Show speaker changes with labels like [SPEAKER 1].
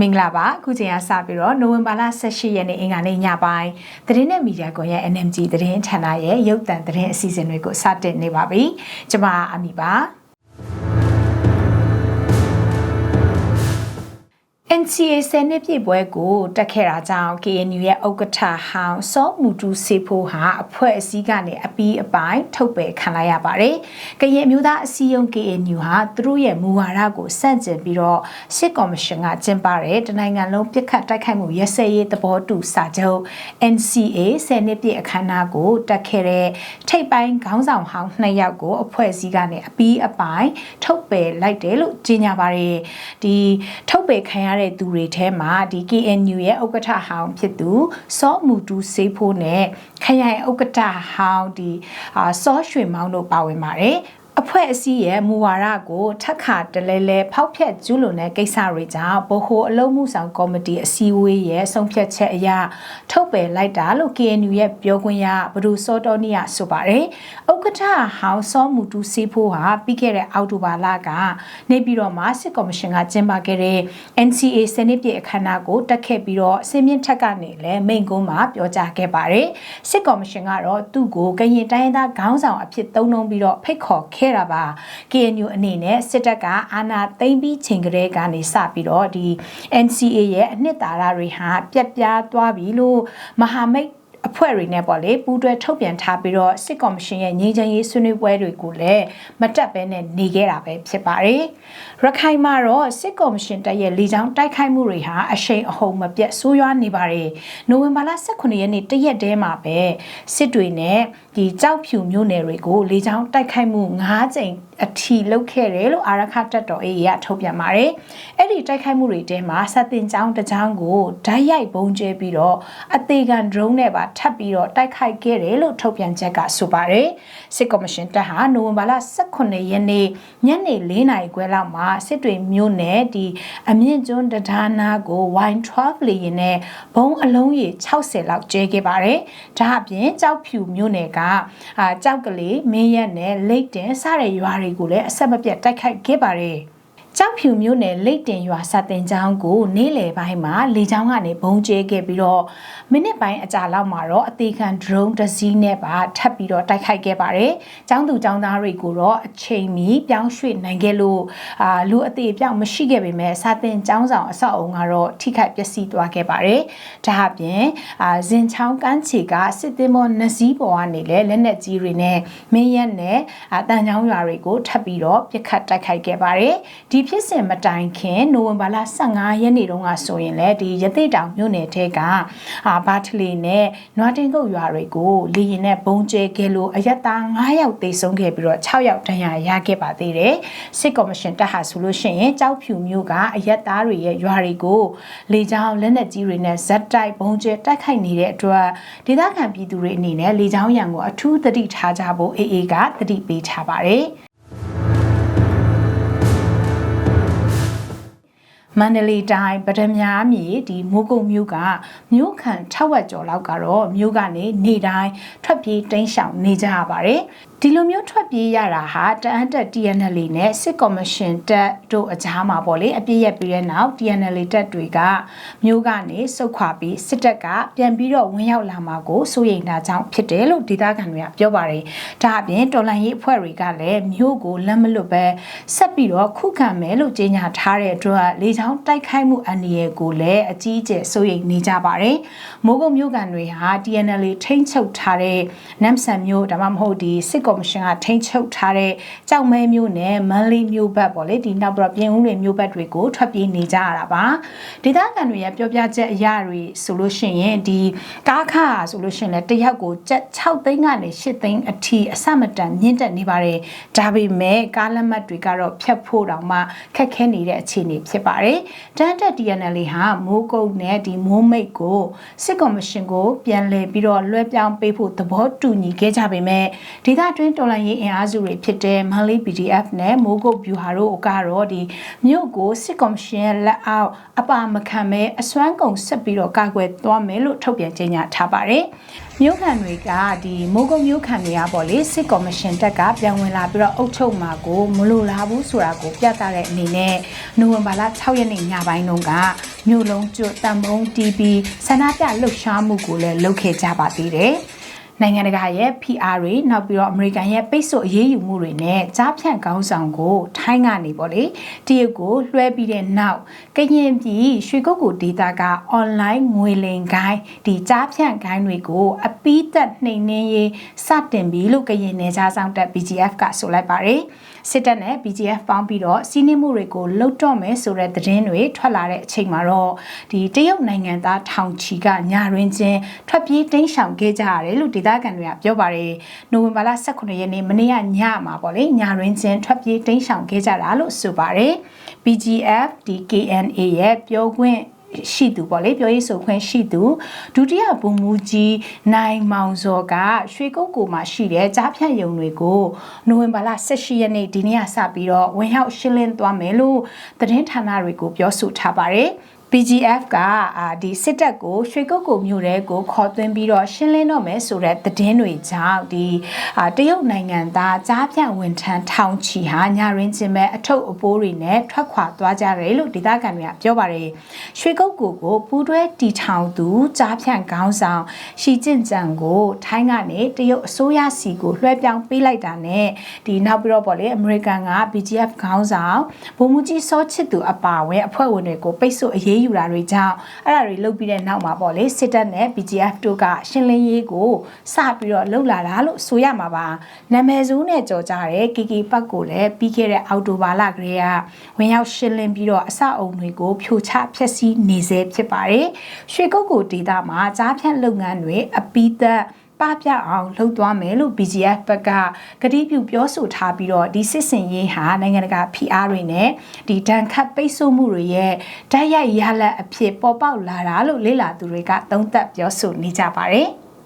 [SPEAKER 1] မင်္ဂလာပါအခုချိန်ကစပြီးတော့နိုဝင်ဘာလ18ရက်နေ့အင်္ဂါနေ့ညပိုင်းသတင်းနဲ့မီဒီယာကွန်ရဲ့ NMG သတင်းဌာနရဲ့ရုပ်သံသတင်းအစီအစဉ်တွေကိုစတင်နေပါပြီကျွန်မအမီပါ NCA ဆယ်နှစ်ပြည့်ပွဲကိုတက်ခဲ့တာကြောင့် KNU ရဲ့ဥက္ကဋ္ဌဟောင်းစောမူတူစေဖို့ဟာအဖွဲ့အစည်းကနေအပီးအပိုင်းထုတ်ပယ်ခံလိုက်ရပါတယ်။ကရင်မျိုးသားအစည်းအရုံး KNU ဟာသူတို့ရဲ့မူဝါဒကိုစန့်ကျင်ပြီးတော့စစ်ကော်မရှင်ကကျင်းပတဲ့တနိုင်ငံလုံးပြစ်ခတ်တိုက်ခိုက်မှုရစဲရေးသဘောတူစာချုပ် NCA ဆယ်နှစ်ပြည့်အခမ်းအနားကိုတက်ခဲ့တဲ့ထိပ်ပိုင်းခေါင်းဆောင်ဟောင်းနှစ်ယောက်ကိုအဖွဲ့အစည်းကနေအပီးအပိုင်းထုတ်ပယ်လိုက်တယ်လို့ကြေညာပါတယ်။ဒီထုတ်ပယ်ခံရတဲ့သူတွေထဲမှာဒီ KNU ရဲ့ဥက္ကဋ္ဌဟောင်းဖြစ်သူစောမူတူစေးဖိုးနဲ့ခရိုင်ဥက္ကဋ္ဌဟောင်းဒီအာစောရွှေမောင်းတို့ပါဝင်ပါတယ် အဖွဲ့အစည်းရဲ့မူဝါဒကိုထက်ခါတလဲလဲဖောက်ဖျက်ကျူးလွန်တဲ့ကိစ္စတွေကြောင့်ဗဟိုအလုံးမှုဆောင်ကော်မတီအစည်းအဝေးရဲ့ဆုံးဖြတ်ချက်အရထုတ်ပယ်လိုက်တာလို့ KNU ရဲ့ပြောခွင့်ရဘဒူစောတော်နီယာဆိုပါတယ်။ဥက္ကဋ္ဌဟောင်းစောမူတူစီဖိုးဟာပြီးခဲ့တဲ့အောက်တိုဘာလကနေပြည်တော်မှာစစ်ကော်မရှင်ကကျင်းပခဲ့တဲ့ NCA စနစ်ပြည့်အခမ်းအနားကိုတက်ခဲ့ပြီးတော့စင်မြင့်ထက်ကနေလည်းမိန့်ခွန်းမှာပြောကြားခဲ့ပါတယ်။စစ်ကော်မရှင်ကတော့သူ့ကိုကရင်တိုင်းသားခေါင်းဆောင်အဖြစ်သုံးနှုံပြီးတော့ဖိတ်ခေါ်ခဲ့တာပါ KNU အနေနဲ့စစ်တပ်ကအာဏာသိမ်းပြီးချိန်ကလေးကနေစပြီးတော့ဒီ NCA ရဲ့အနှစ်သာရတွေဟာပြက်ပြားသွားပြီလို့မဟာမိတ်အဖွဲ့တွေနဲ့ပေါ့လေပူးတွဲထုတ်ပြန်ထားပြီးတော့စစ်ကော်မရှင်ရဲ့ငြိမ်းချမ်းရေးဆွေးနွေးပွဲတွေကိုလည်းမတက်ဘဲနဲ့နေခဲ့တာပဲဖြစ်ပါတယ်။ရခိုင်မှာတော့စစ်ကော်မရှင်တပ်ရဲ့လေကြောင်းတိုက်ခိုက်မှုတွေဟာအရှိန်အဟုန်မပြတ်ဆိုးရွားနေပါတယ်။နိုဝင်ဘာလ18ရက်နေ့တရက်တည်းမှာပဲစစ်တွေနဲ့ဒီကြောက်ဖြူမြို့နယ်တွေကိုလေကြောင်းတိုက်ခိုက်မှု9ကြိမ်အထီလုတ်ခဲ့တယ်လို့အာရခတက်တော် AA ကထုတ်ပြန်ပါတယ်။အဲ့ဒီတိုက်ခိုက်မှုတွေတဲမှာစက်တင်ကျောင်းတစ်ကျောင်းကိုဓာတ်ရိုက်ပုံကျဲပြီးတော့အသေးခံ drone နဲ့ပါထပ်ပြီးတော့တိုက်ခိုက်ခဲ့တယ်လို့ထုတ်ပြန်ချက်ကဆိုပါတယ်။စစ်ကော်မရှင်တပ်ဟာနိုဝင်ဘာလ18ရက်နေ့ညနေ4နာရီခွဲလောက်မှာစစ်တွေမြို့နယ်ဒီအမြင့်ကျွန်းတရားနာကို Y12 လေယာဉ်နဲ့ဘုံအလုံးရေ60လောက်ကျဲခဲ့ပါတယ်။ဒါအပြင်ကြောက်ဖြူမြို့နယ်ကအာကြောက်ကလေးမင်းရက်နဲ့လိတ်တင်စတဲ့ရွာတွေကိုလည်းအဆက်မပြတ်တိုက်ခိုက်ခဲ့ပါတယ်။ ကြောက်ဖြူမျိုးနယ်လိတ်တင်ရွာစာတင်ကျောင်းကိုနေ့လယ်ပိုင်းမှာလေကြောင်းကနေဘုံကျဲခဲ့ပြီးတော့မိနစ်ပိုင်းအကြာလောက်မှာတော့အသေးခံ drone တစ်စီးနဲ့ပါထပ်ပြီးတော့တိုက်ခိုက်ခဲ့ပါတယ်။ကျောင်းသူကျောင်းသားတွေကိုတော့အချိန်မီပြောင်းရွှေ့နိုင်ခဲ့လို့အာလူအသေးပြောင်းမရှိခဲ့ပေမဲ့စာတင်ကျောင်းဆောင်အဆောက်အုံကတော့ထိခိုက်ပျက်စီးသွားခဲ့ပါတယ်။ဒါအပြင်အာဇင်ချောင်းကန်းချီကစစ်သည်မောနစည်းပေါ်ကနေလဲလက်နက်ကြီးတွေနဲ့မင်းရက်နဲ့အတန်ချောင်းရွာတွေကိုထပ်ပြီးတော့ပြစ်ခတ်တိုက်ခိုက်ခဲ့ပါတယ်။ဒီဖြစ်စဉ်မတိုင်ခင်နိုဝင်ဘာလ15ရက်နေ့တုန်းကဆိုရင်လည်းဒီရသိတောင်မြို့နယ်ထဲကအာဘာထလီနဲ့နွားတင်ကုတ်ရွာတွေကိုလေရင်နဲ့ဘုံကျဲခဲ့လို့အရက်သား9ယောက်သေဆုံးခဲ့ပြီးတော့6ယောက်ဒဏ်ရာရခဲ့ပါသေးတယ်စစ်ကော်မရှင်တပ်ဟာဆိုလို့ရှိရင်ကြောက်ဖြူမျိုးကအရက်သားတွေရဲ့ရွာတွေကိုလေကြောင်းလက်နက်ကြီးတွေနဲ့ဇက်တိုက်ဘုံကျဲတိုက်ခိုက်နေတဲ့အတွက်ဒေသခံပြည်သူတွေအနေနဲ့လေကြောင်းရန်ကိုအထူးသတိထားကြဖို့အေအေကသတိပေးထားပါတယ် မန္တလေးတိုင်းပဒမြားမြေဒီမိုးကုတ်မြို့ကမြို့ခံ6ဝက်ကျော်လောက်ကတော့မြို့ကနေနေတိုင်းထွက်ပြေးတိမ်းရှောင်နေကြရပါတယ် ဒီလိုမျိုးထွက်ပြေးရတာဟာတအန်တက် TNL နဲ့စစ်ကော်မရှင်တက်တို့အကြားမှာပေါ့လေအပြည့်ရပြီးတဲ့နောက် TNL တက်တွေကမျိုးကနေစုတ်ခွာပြီးစစ်တပ်ကပြန်ပြီးတော့ဝင်ရောက်လာမှာကိုစိုးရိမ်တာကြောင့်ဖြစ်တယ်လို့ဒေသခံတွေကပြောပါတယ်။ဒါအပြင်တော်လန်ရေးအဖွဲ့တွေကလည်းမျိုးကိုလက်မလွတ်ပဲဆက်ပြီးတော့ခုခံမယ်လို့ကြေညာထားတဲ့အတွက်လေချောင်းတိုက်ခိုက်မှုအန္တရာယ်ကိုလည်းအကြီးအကျယ်စိုးရိမ်နေကြပါတယ်။မိုးကုတ်မျိုးကန်တွေဟာ TNL ထိန်းချုပ်ထားတဲ့နမ်ဆန်မျိုးဒါမှမဟုတ်ဒီစစ်ကော်မရှင်ကထိန်းချုပ်ထားတဲ့ကြောက်မဲမျိုးနဲ့မန်လေးမျိုးဘက်ပေါ့လေဒီနောက်ပြီးတော့ပြင်ဦးလွင်မျိုးဘက်တွေကိုထွက်ပြေးနေကြရတာပါဒေသခံတွေရဲ့ပြောပြချက်အရာတွေဆိုလို့ရှိရင်ဒီကားခါဆိုလို့ရှိရင်လည်းတယောက်ကိုကြက်6သိန်းကနေ8သိန်းအထိအဆမတန်မြင့်တက်နေပါတယ်ဒါပေမဲ့ကားလက်မှတ်တွေကတော့ဖြတ်ဖို့တောင်မှခက်ခဲနေတဲ့အခြေအနေဖြစ်ပါတယ်တန်တက် DNL ဟာမိုးကုတ်နဲ့ဒီမိုးမိတ်ကိုစစ်ကော်မရှင်ကိုပြန်လည်ပြီးတော့လွှဲပြောင်းပေးဖို့သဘောတူညီခဲ့ကြပေမဲ့ဒေသတွင်းတော်လှန်ရေးအင်အားစုတွေဖြစ်တဲ့မန္တလေး PDF နဲ့မိုးကုတ်ဗျူဟာတို့ကတော့ဒီမြို့ကိုစစ်ကော်မရှင်ရဲ့လက်အောက်အပါမခံမဲအစွမ်းကုန်ဆက်ပြီးတော့ကာကွယ်သွားမယ်လို့ထုတ်ပြန်ကြေညာထားပါတယ်။မြို့ခံတွေကဒီမိုးကုတ်မြို့ခံတွေကပေါ့လေစစ်ကော်မရှင်တက်ကပြန်ဝင်လာပြီးတော့အုပ်ချုပ်မှာကိုမလိုလားဘူးဆိုတာကိုပြသတဲ့အနေနဲ့နိုဝင်ဘာလ6ရက်နေ့ညပိုင်းတုန်းကမြို့လုံးကျွတ်တံမုံ TV ဆန္ဒပြလှုပ်ရှားမှုကိုလည်းလုပ်ခဲ့ကြပါသေးတယ်။ နိုင်ငံတကာရဲ့ PR တွေနောက်ပြီးတော့အမေရိကန်ရဲ့ပိတ်ဆို့အရေးယူမှုတွေနဲ့ကြားဖြန့်ကောင်းဆောင်ကို ထိုင်းကနေပေါ့လေတရုတ်ကိုလွှဲပြီးတဲ့နောက်ကရင်ပြည်ရွှေကုတ်ကိုဒေတာက online ငွေလိမ်ဂိုင်းဒီကြားဖြန့်ဂိုင်းတွေကိုအပီးသက်နှိမ်နှင်းရေးစတင်ပြီလို့ကရင်နယ်ခြားဆောင်တပ် BGF ကဆိုလိုက်ပါတယ်စစ်တပ်နဲ့ BGF ပေါင်းပြီးတော့စီးနှင်းမှုတွေကိုလှုပ်တော့မယ်ဆိုတဲ့သတင်းတွေထွက်လာတဲ့အချိန်မှာတော့ဒီတရုတ်နိုင်ငံသားထောင်ချီကညာရင်းချင်းထွက်ပြေးတိမ်းရှောင်ခဲ့ကြရတယ်လို့ဒေသခံတွေကပြောပါတယ်နိုဝင်ဘာလ18ရက်နေ့မနေ့ကညမှာပေါ့လေညာရင်းချင်းထွက်ပြေးတိမ်းရှောင်ခဲ့ကြတာလို့ဆိုပါတယ် BGF ဒီ KNA ရဲ့ပြောခွင့်ရှိသူပေါ့လေပြောရေးဆိုခွင့်ရှိသူဒုတိယဗိုလ်မှူးကြီးနိုင်မောင်စောကရွှေကုတ်ကိုမှာရှိတဲ့ကြားဖြတ်ယုံတွေကိုနိုဝင်ဘာလ18ရက်နေ့ဒီနေ့ကစပြီးတော့ဝင်ရောက်ရှင်းလင်းသွားမယ်လို့သတင်းဌာနတွေကိုပြောဆိုထားပါတယ် PGF ကအာဒီစစ်တပ်ကိုရွှေကုတ်ကိုမြို့တဲကိုခေါ်သွင်းပြီးတော့ရှင်းလင်းတော့မယ်ဆိုတဲ့သတင်းတွေကြောင့်ဒီအာတရုတ်နိုင်ငံသားကြားပြန့်ဝန်ထမ်းထောင်ချီဟာညရင်းချင်းပဲအထုပ်အပိုးတွေနဲ့ထွက်ခွာသွားကြတယ်လို့ဒေသခံတွေကပြောပါတယ်ရွှေကုတ်ကိုကိုပူးတွဲတီထောင်သူကြားဖြန့်ခေါင်းဆောင်ရှီကျင့်ကြံကိုထိုင်းကနေတရုတ်အစိုးရစီကိုလွှဲပြောင်းပေးလိုက်တာနဲ့ဒီနောက်ပြီးတော့ပေါ့လေအမေရိကန်က BGF ခေါင်းဆောင်ဗိုလ်မှူးကြီးစောချစ်သူအပါအဝင်အဖွဲ့ဝင်တွေကိုပိတ်ဆို့အရေးယူတာတွေကြောင့်အဲ့ဒါတွေလုပ်ပြီးတဲ့နောက်မှာပေါ့လေစစ်တပ်နဲ့ BGF တို့ကရှင်းလင်းရေးကိုစပြီးတော့လှုပ်လာတာလို့ဆိုရမှာပါနာမည်ဆိုးနဲ့ကြော်ကြတဲ့ KK ပတ်ကိုလည်းပြီးခဲ့တဲ့အောက်တိုဘာလကလေးကဝင်ရောက်ရှင်းလင်းပြီးတော့အစအုံတွေကိုဖြိုချဖျက်ဆီးနေစေဖြစ်ပါတယ်ရွှေကုတ်ကိုဒေတာမှာကြားဖြန့်လုပ်ငန်းတွေအပီးသက် ပပြအောင်လှုပ်သွားမယ်လို့ BGF ဘက်ကကတိပြုပြောဆိုထားပြီးတော့ဒီစစ်စင်ရေးဟာနိုင်ငံတကာဖိအားတွေနဲ့ဒီဒဏ်ခတ်ပိတ်ဆို့မှုတွေရဲ့ဓာတ်ရိုက်ရလဒ်အဖြစ်ပေါ်ပေါက်လာတာလို့လေ့လာသူတွေကသုံးသပ်ပြောဆိုနေကြပါတယ်။